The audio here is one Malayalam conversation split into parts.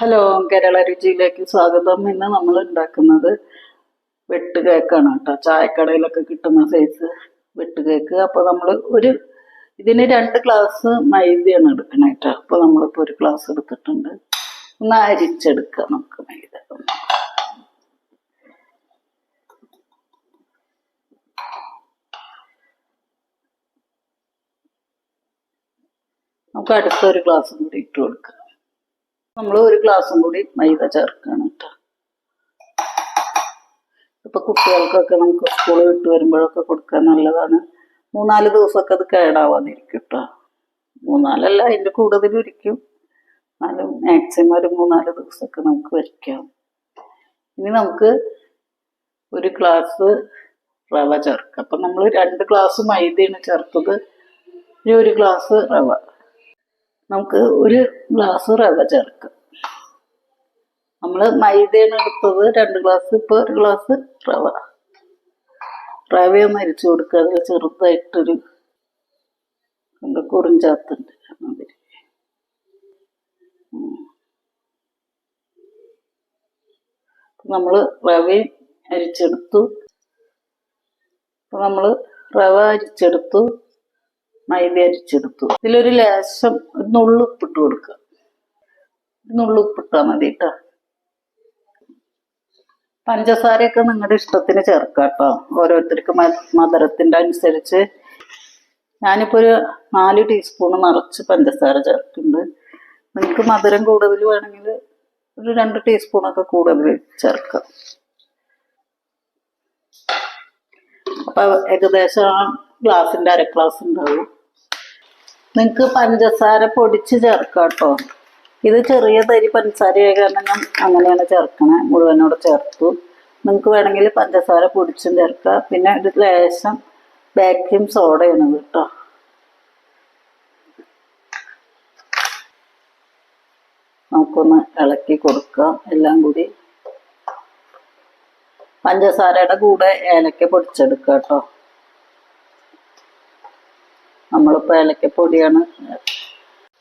ഹലോ കേരള രുചിയിലേക്ക് സ്വാഗതം. ഇന്ന് നമ്മൾ ഉണ്ടാക്കുന്നത് വെട്ട് കേക്കാണ് കേട്ടോ. ചായക്കടയിലൊക്കെ കിട്ടുന്ന സൈസ് വെട്ട് കേക്ക്. അപ്പോൾ നമ്മൾ ഒരു ഇതിന് രണ്ട് ഗ്ലാസ് മൈദയാണ് എടുക്കണേ കേട്ടോ. അപ്പോൾ നമ്മളിപ്പോൾ ഒരു ഗ്ലാസ് എടുത്തിട്ടുണ്ട്. ഒന്ന് അരിച്ചെടുക്കുക നമുക്ക് മൈദ. നമുക്ക് അടുത്തൊരു ഗ്ലാസ് കൂടി ഇട്ട് കൊടുക്കാം. നമ്മൾ ഒരു ഗ്ലാസും കൂടി മൈദ ചേർക്കുകയാണ് കേട്ടോ ഇപ്പൊ കുട്ടികൾക്കൊക്കെ നമുക്ക് സ്കൂൾ വിട്ട് വരുമ്പോഴൊക്കെ കൊടുക്കാൻ നല്ലതാണ്. മൂന്നാൽ ദിവസമൊക്കെ അത് കേടാവാതിരിക്കും കേട്ടോ മൂന്നാലല്ല അതിന്റെ കൂടുതൽ ഇരിക്കും. എന്നാലും മാക്സിമം ഒരു മൂന്നാൽ ദിവസമൊക്കെ നമുക്ക് വരയ്ക്കാം. ഇനി നമുക്ക് ഒരു ഗ്ലാസ് റവ ചേർക്കാം. അപ്പം നമ്മൾ രണ്ട് ഗ്ലാസ് മൈദയാണ് ചേർത്തത്. ഇനി ഒരു ഗ്ലാസ് റവ. നമുക്ക് ഒരു ഗ്ലാസ് റവ ചേർക്കാം. നമ്മൾ മൈദയാണ് എടുത്തത്. രണ്ട് ഗ്ലാസ് ഇപ്പോൾ ഒരു ഗ്ലാസ് റവ. റവയൊന്ന് അരിച്ചു കൊടുക്കുക. അതിൽ ചെറുതായിട്ടൊരു എന്താ കുറിഞ്ചാത്തുണ്ട് അതിൽ നമ്മൾ റവയും അരിച്ചെടുത്തു. നമ്മൾ റവ അരിച്ചെടുത്തു. മൈദ അരിച്ചെടുത്തു ഇതിലൊരു ലേശം ഒരു നുള്ളുപ്പിട്ട് കൊടുക്കുക. നുള്ളുപ്പിട്ടാ മതി കേട്ടോ. പഞ്ചസാരയൊക്കെ നിങ്ങളുടെ ഇഷ്ടത്തിന് ചേർക്കാം കേട്ടോ. ഓരോരുത്തർക്ക് മധുരത്തിന്റെ അനുസരിച്ച്. ഞാനിപ്പോ ഒരു നാല് ടീസ്പൂൺ നിറച്ച് പഞ്ചസാര ചേർക്കുന്നുണ്ട്. നിങ്ങൾക്ക് മധുരം കൂടുതൽ വേണമെങ്കിൽ ഒരു രണ്ട് ടീസ്പൂണൊക്കെ കൂടുതൽ ചേർക്കാം. അപ്പൊ ഏകദേശം ആ ഗ്ലാസിന്റെ അര ഗ്ലാസ് ഉണ്ടാവും. നിങ്ങൾക്ക് പഞ്ചസാര പൊടിച്ച് ചേർക്കാം കേട്ടോ ഇത് ചെറിയ തരി പഞ്ചസാരയായ കാരണം ഞാൻ അങ്ങനെയാണ് ചേർക്കണേ മുഴുവനോട് ചേർത്തു. നിങ്ങൾക്ക് വേണമെങ്കിൽ പഞ്ചസാര പൊടിച്ചും ചേർക്കുക പിന്നെ ഇത് ലേശം ബേക്കിംഗ് സോഡയാണ് കേട്ടോ. നമുക്കൊന്ന് ഇളക്കി കൊടുക്കാം എല്ലാം കൂടി. പഞ്ചസാരയുടെ കൂടെ ഏലക്ക പൊടിച്ചെടുക്കുക കേട്ടോ. നമ്മളിപ്പോൾ ഏലക്കപ്പൊടിയാണ്.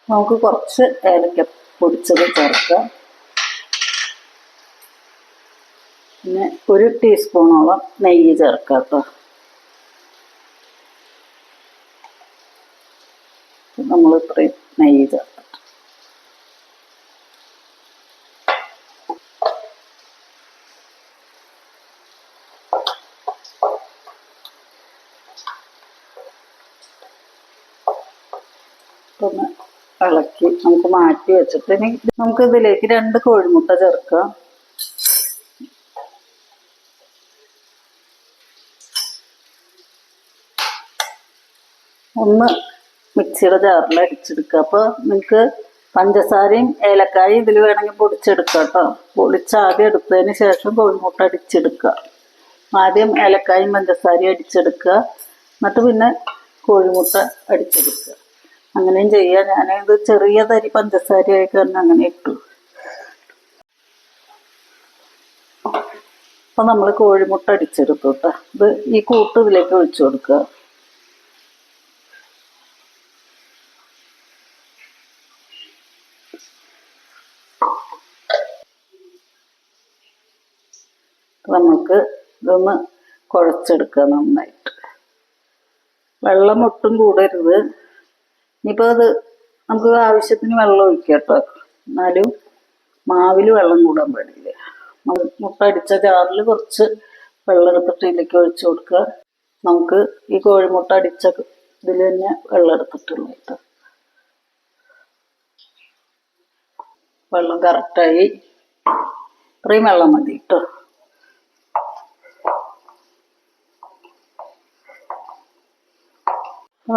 നമുക്ക് കുറച്ച് ഏലക്ക പൊടിച്ചത് ചേർക്കാം. പിന്നെ ഒരു ടീസ്പൂണോളം നെയ്യ് ചേർക്കാം കേട്ടോ. നമ്മൾ ഇത്രയും നെയ്യ് ചേർക്കാം ഒന്ന് ഇളക്കി നമുക്ക് മാറ്റി വെച്ചിട്ട് ഇനി നമുക്ക് ഇതിലേക്ക് രണ്ട് കോഴിമുട്ട ചേർക്കുക. ഒന്ന് മിക്സിയുടെ ജാറിൽ അടിച്ചെടുക്കുക. അപ്പോൾ നിങ്ങൾക്ക് പഞ്ചസാരയും ഏലക്കായും ഇതിൽ വേണമെങ്കിൽ പൊടിച്ചെടുക്കുക കേട്ടോ. പൊടിച്ച് ആദ്യം എടുത്തതിന് ശേഷം കോഴിമുട്ട അടിച്ചെടുക്കുക. ആദ്യം ഏലക്കായും പഞ്ചസാരയും അടിച്ചെടുക്കുക. എന്നിട്ട് പിന്നെ കോഴിമുട്ട അടിച്ചെടുക്കുക. അങ്ങനെയും ചെയ്യാം. ഞാനത് ചെറിയ തരി പഞ്ചസാരയായി കാരണം അങ്ങനെ ഇട്ടു. അപ്പൊ നമ്മൾ കോഴിമുട്ട അടിച്ചെടുത്തു കേട്ടോ ഇത് ഈ കൂട്ട് ഇതിലേക്ക് ഒഴിച്ചു കൊടുക്കുക. നമുക്ക് ഇതൊന്ന് കുഴച്ചെടുക്കുക നന്നായിട്ട്. വെള്ളം ഒട്ടും കൂടരുത്. ഇനിയിപ്പോൾ അത് നമുക്ക് ആവശ്യത്തിന് വെള്ളം ഒഴിക്കാം കേട്ടോ. എന്നാലും മാവിൽ വെള്ളം കൂടാൻ പാടില്ല. മുട്ട അടിച്ച ജാറിൽ കുറച്ച് വെള്ളം എടുത്തിട്ട് ഇതിലേക്ക് ഒഴിച്ചു കൊടുക്കുക. നമുക്ക് ഈ കോഴിമുട്ട അടിച്ച ഇതിൽ തന്നെ വെള്ളം എടുത്തിട്ടുള്ളൂ കേട്ടോ. വെള്ളം കറക്റ്റായി. ഇത്രയും വെള്ളം മതി കേട്ടോ.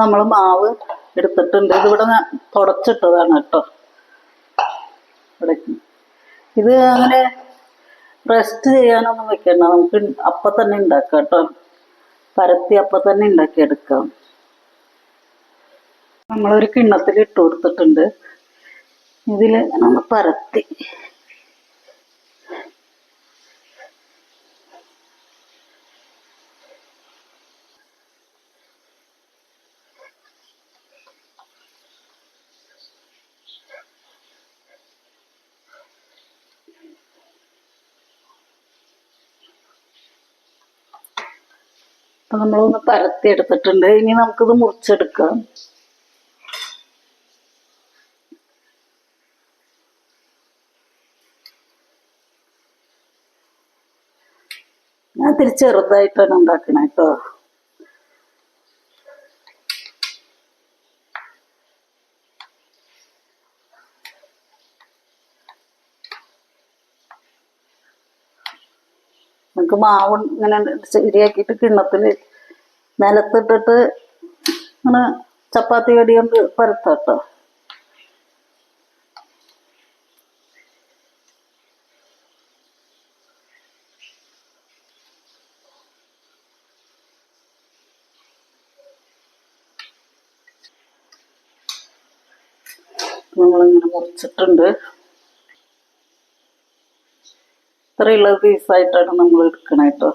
നമ്മൾ മാവ് എടുത്തിട്ടുണ്ട്. ഇതിവിടെ തുടച്ചിട്ടതാണ് കേട്ടോ. ഇവിടേക്ക് ഇത് അങ്ങനെ റെസ്റ്റ് ചെയ്യാനൊന്നും വെക്കണ്ട. നമുക്ക് അപ്പം തന്നെ ഉണ്ടാക്കാം കേട്ടോ. പരത്തി അപ്പം തന്നെ ഉണ്ടാക്കി എടുക്കാം നമ്മളൊരു കിണ്ണത്തിൽ ഇട്ട് കൊടുത്തിട്ടുണ്ട്. ഇതിൽ നമ്മൾ പരത്തി. അപ്പൊ നമ്മളൊന്ന് പരത്തി എടുത്തിട്ടുണ്ട് ഇനി നമുക്കിത് മുറിച്ചെടുക്കാം. ഞാൻ ഇത്തിരി ചെറുതായിട്ടാണ് ഉണ്ടാക്കണേ കേട്ടോ നമുക്ക് മാവ് ഇങ്ങനെ ശരിയാക്കിയിട്ട് കിണ്ണത്തിൽ നിലത്തിട്ടിട്ട് ഇങ്ങനെ ചപ്പാത്തി കടി കൊണ്ട് പരത്തട്ടോ നമ്മളിങ്ങനെ മുറിച്ചിട്ടുണ്ട്. ഇത്രയുള്ള പീസായിട്ടാണ് നമ്മൾ എടുക്കണേ കേട്ടോ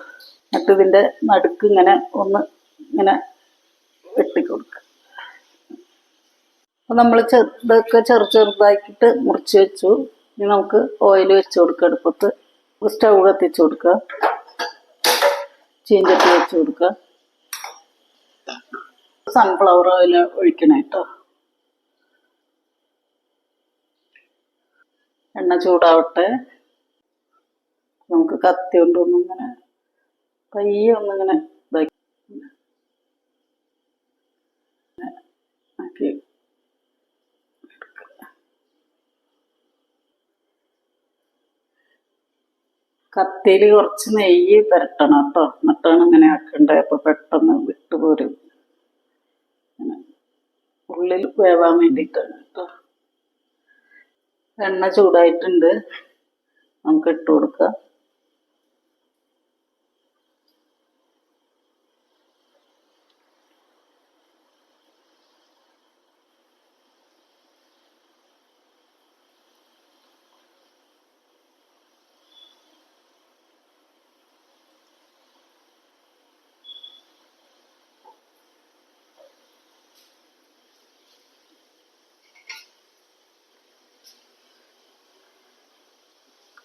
എന്നിട്ട് ഇതിന്റെ നടുക്ക് ഇങ്ങനെ ഒന്ന് ഇങ്ങനെ വെട്ടിക്കൊടുക്കുക അപ്പൊ നമ്മൾ ചെറുതൊക്കെ ചെറു ചെറുതാക്കിയിട്ട് മുറിച്ച് വെച്ചു. ഇനി നമുക്ക് ഓയിൽ വെച്ച് കൊടുക്കുക അടുപ്പത്ത്. സ്റ്റൗ കത്തിച്ച് കൊടുക്കുക ചീഞ്ചട്ടി വെച്ച് കൊടുക്കുക സൺഫ്ലവർ ഓയിൽ ഒഴിക്കണം കേട്ടോ എണ്ണ ചൂടാവട്ടെ. നമുക്ക് കത്തി കൊണ്ടൊന്നും ഇങ്ങനെ പയ്യെ ഒന്നിങ്ങനെ ഇതാക്കി. കത്തിയിൽ കുറച്ച് നെയ്യ് പുരട്ടണം കേട്ടോ. എന്നിട്ടാണ് ഇങ്ങനെ ആക്കേണ്ടത്. അപ്പൊ പെട്ടെന്ന് വിട്ടുപോരും ഉള്ളിൽ വേവാൻ വേണ്ടിയിട്ടാണ് കേട്ടോ. എണ്ണ ചൂടായിട്ടുണ്ട്. നമുക്ക് ഇട്ട് കൊടുക്കാം.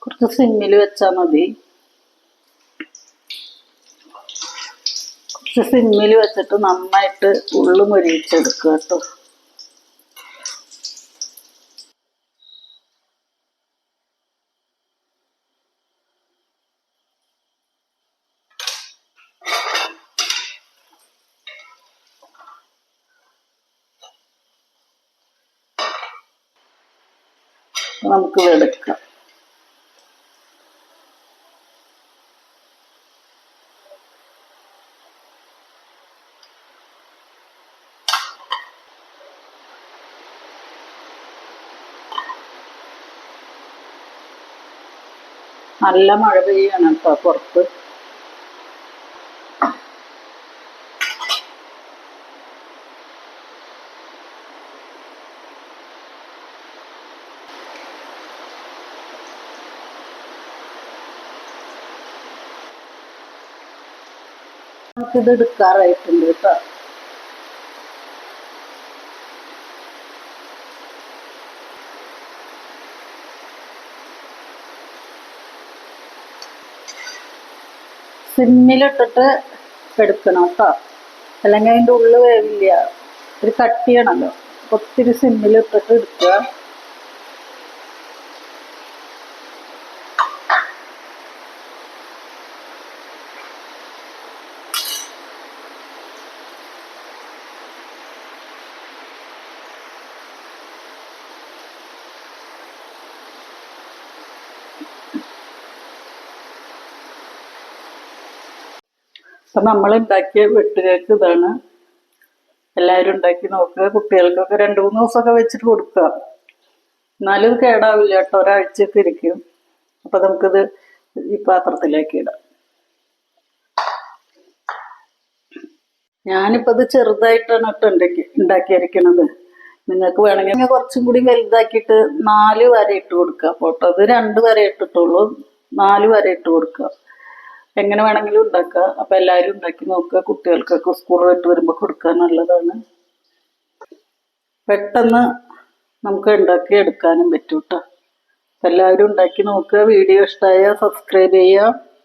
കുറച്ച് സിമ്മിൽ വെച്ചാൽ മതി. കുറച്ച് സിമ്മിൽ വെച്ചിട്ട് നന്നായിട്ട് ഉള്ളു മുരിയിച്ചെടുക്കുക കേട്ടോ. നമുക്ക് എടുക്കാം നല്ല മഴ പെയ്യാണ് കേട്ടോ പുറത്ത്. നമുക്കിത് എടുക്കാറായിട്ടുണ്ട് കേട്ടോ. സിമ്മിലിട്ടിട്ട് എടുക്കണം കേട്ടോ അല്ലെങ്കിൽ അതിന്റെ ഉള്ളിൽ വേവില്ല. ഒരു കട്ടിയാണല്ലോ. ഒത്തിരി സിമ്മിലിട്ടിട്ട് എടുക്കുക. അപ്പം നമ്മൾ ഉണ്ടാക്കിയ വെട്ടുകേക്ക് ഇതാണ്. എല്ലാവരും ഉണ്ടാക്കി നോക്കുക. കുട്ടികൾക്കൊക്കെ രണ്ട് മൂന്ന് ദിവസമൊക്കെ വെച്ചിട്ട് കൊടുക്കുക. എന്നാലും ഇത് കേടാവില്ല കേട്ടോ. ഒരാഴ്ചയൊക്കെ ഇരിക്കും. അപ്പം നമുക്കിത് ഈ പാത്രത്തിലേക്ക് ഇടാം. ഞാനിപ്പോൾ ഇത് ചെറുതായിട്ടാണ് കേട്ടോ ഉണ്ടാക്കി ഉണ്ടാക്കിയിരിക്കണത്. നിങ്ങൾക്ക് വേണമെങ്കിൽ കുറച്ചും കൂടി വലുതാക്കിയിട്ട് നാല് വര ഇട്ട് കൊടുക്കുക. പോട്ടോ അത് രണ്ട് വര ഇട്ടിട്ടുള്ളൂ. നാല് വര ഇട്ട് കൊടുക്കുക. എങ്ങനെ വേണമെങ്കിലും ഉണ്ടാക്കുക. അപ്പം എല്ലാവരും ഉണ്ടാക്കി നോക്കുക. കുട്ടികൾക്കൊക്കെ സ്കൂൾ വിട്ട് വരുമ്പോൾ കൊടുക്കാൻ നല്ലതാണ്. പെട്ടെന്ന് നമുക്ക് ഉണ്ടാക്കി എടുക്കാനും പറ്റൂട്ടോ. കേട്ടോ എല്ലാവരും ഉണ്ടാക്കി നോക്കുക. വീഡിയോ ഇഷ്ടമായ സബ്സ്ക്രൈബ് ചെയ്യുക.